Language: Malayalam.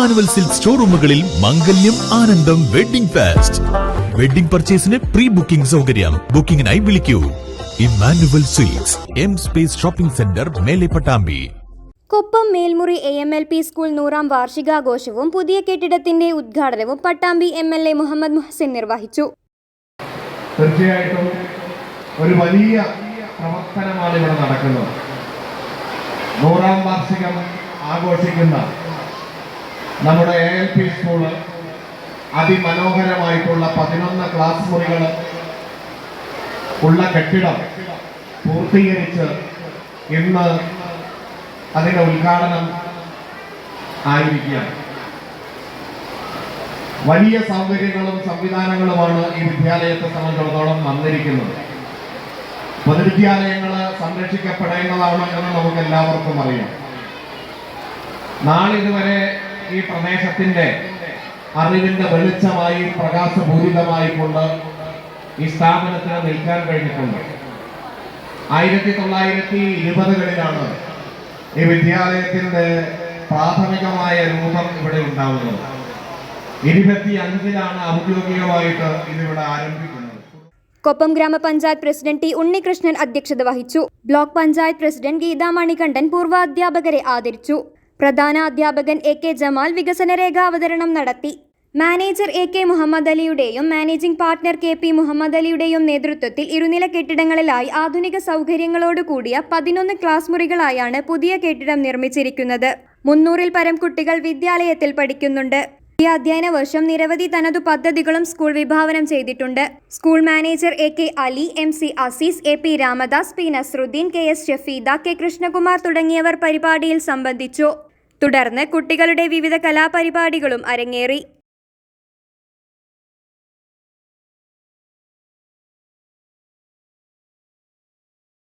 ഇമ്മാനുവൽ സിൽക്ക് ഷോറൂമുകളിൽ മംഗല്യം ആനന്ദം വെഡിംഗ് ഫാസ്റ്റ്. വെഡിംഗ് പർച്ചേസിന് പ്രീ ബുക്കിംഗ് സൗകര്യം. ബുക്കിംഗിനായി വിളിക്കൂ. Emmanuel silks M space shopping centre മേലെ Pattambi. Koppam Melmuri A M L P school നൂറാം വാർഷികാഘോഷവും പുതിയ കെട്ടിടത്തിന്റെ ഉദ്ഘാടനവും Pattambi M L A Muhammad Muhsin നിർവഹിച്ചു. തീർച്ചയായിട്ടും ഒരു വലിയ പ്രവർത്തനമാണ് ഇവിടെ നടക്കുന്നത്. നൂറാം വാർഷികം ആഘോഷിക്കുന്ന നമ്മുടെ എ എൽ പി സ്കൂൾ അതിമനോഹരമായിട്ടുള്ള പതിനൊന്ന് ക്ലാസ് മുറികൾ ഉള്ള കെട്ടിടം പൂർത്തീകരിച്ച് ഇന്ന് അതിന്റെ ഉദ്ഘാടനം ആയിരിക്കുകയാണ്. വലിയ സൗകര്യങ്ങളും സംവിധാനങ്ങളുമാണ് ഈ വിദ്യാലയത്തെ സംബന്ധിച്ചിടത്തോളം വന്നിരിക്കുന്നത്. പൊതുവിദ്യാലയങ്ങൾ സംരക്ഷിക്കപ്പെടേണ്ടതാണ് എന്ന് നമുക്ക് എല്ലാവർക്കും അറിയാം. നാളിതുവരെ ഈ പ്രദേശത്തിന്റെ അറിവിന്റെ വെളിച്ചമായി പ്രകാശപൂരിതമായി കൊണ്ട് ഈ സ്ഥാപനത്തിന് നിൽക്കാൻ കഴിഞ്ഞിട്ടുണ്ട്. ആയിരത്തി തൊള്ളായിരത്തി ഇരുപതുകളിലാണ് ഈ വിദ്യാലയത്തിന്റെ പ്രാഥമികമായ രൂപം ഇവിടെ ഉണ്ടാവുന്നത്. ഇരുപത്തി അഞ്ചിലാണ് ഔദ്യോഗികമായിട്ട് ഇതിവിടെ ആരംഭിക്കുന്നത്. കൊപ്പം ഗ്രാമപഞ്ചായത്ത് പ്രസിഡന്റ് ടി ഉണ്ണികൃഷ്ണൻ അധ്യക്ഷത വഹിച്ചു. ബ്ലോക്ക് പഞ്ചായത്ത് പ്രസിഡന്റ് ഗീതാ മണികണ്ഠൻ പൂർവാധ്യാപകരെ ആദരിച്ചു. പ്രധാന അധ്യാപകൻ എ കെ ജമാൽ വികസനരേഖ അവതരണം നടത്തി. Manager A K Muhammad അലിയുടെയും managing partner K P Muhammad അലിയുടെയും നേതൃത്വത്തിൽ ഇരുനില കെട്ടിടങ്ങളിലായി ആധുനിക സൗകര്യങ്ങളോട് കൂടിയ പതിനൊന്ന് ക്ലാസ് മുറികളായാണ് പുതിയ കെട്ടിടം നിർമ്മിച്ചിരിക്കുന്നത്. മുന്നൂറിൽ പരം കുട്ടികൾ വിദ്യാലയത്തിൽ പഠിക്കുന്നുണ്ട്. ഈ അധ്യയന വർഷം നിരവധി തനതു പദ്ധതികളും സ്കൂൾ വിഭാവനം ചെയ്തിട്ടുണ്ട്. School manager A K Ali M C Azeez A P Ramdas P Nasruddin K S Shafeeda K Krishnakumar തുടങ്ങിയവർ പരിപാടിയിൽ സംബന്ധിച്ചു. തുടർന്ന് കുട്ടികളുടെ വിവിധ കലാപരിപാടികളും അരങ്ങേറി.